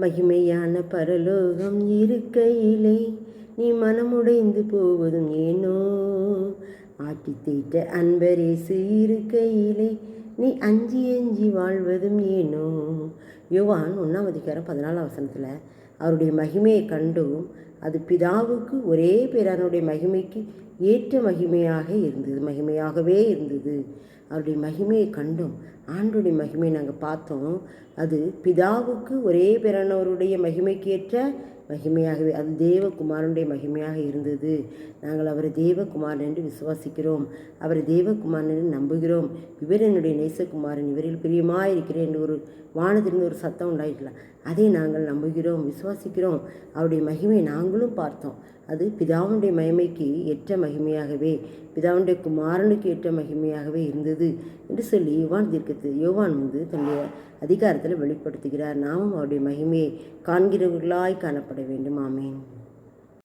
மகிமையான பரலோகம் இருக்கையிலே நீ மனமுடைந்து போவதும் ஏனோ? ஆட்டி தீட்ட அன்பரேசு இருக்கையிலே நீ அஞ்சி அஞ்சி வாழ்வதும் ஏனோ? யுவான் ஒன்றாம் அதிகாரம் பதினாலாம் வசனத்தில் அவருடைய மகிமையை கண்டும் அது பிதாவுக்கு ஒரே பேரானுடைய மகிமைக்கு ஏற்ற மகிமையாக இருந்தது மகிமையாகவே இருந்தது. அவருடைய மகிமையை கண்டும் ஆண்டுடைய மகிமையை நாங்கள் பார்த்தோம். அது பிதாவுக்கு ஒரே பிறனவருடைய மகிமைக்கு ஏற்ற மகிமையாகவே அது தேவகுமாரனுடைய மகிமையாக இருந்தது. நாங்கள் அவரை தேவகுமாரன் என்று விசுவாசிக்கிறோம். அவரை தேவகுமாரன் என்று நம்புகிறோம். இவர் என்னுடைய நேசகுமாரன். இவரில் பிரியமாக இருக்கிறேன் என்று ஒரு வானத்திலிருந்து ஒரு சத்தம் உண்டாயிக்கலாம் அதை நாங்கள் நம்புகிறோம் விசுவாசிக்கிறோம். அவருடைய மகிமையை நாங்களும் பார்த்தோம். அது பிதாவுடைய மகிமைக்கு ஏற்ற மகிமையாகவே பிதாவுடைய குமாரனுக்கு ஏற்ற மகிமையாகவே இருந்தது என்று சொல்லி யுவான் தீர்க்கத்து யோவான் வந்து தன்னுடைய அதிகாரத்தில் வெளிப்படுத்துகிறார். நாமும் அவருடைய மகிமையை காண்கிறவர்களாய் കൃപയുടെ വേണ്ടും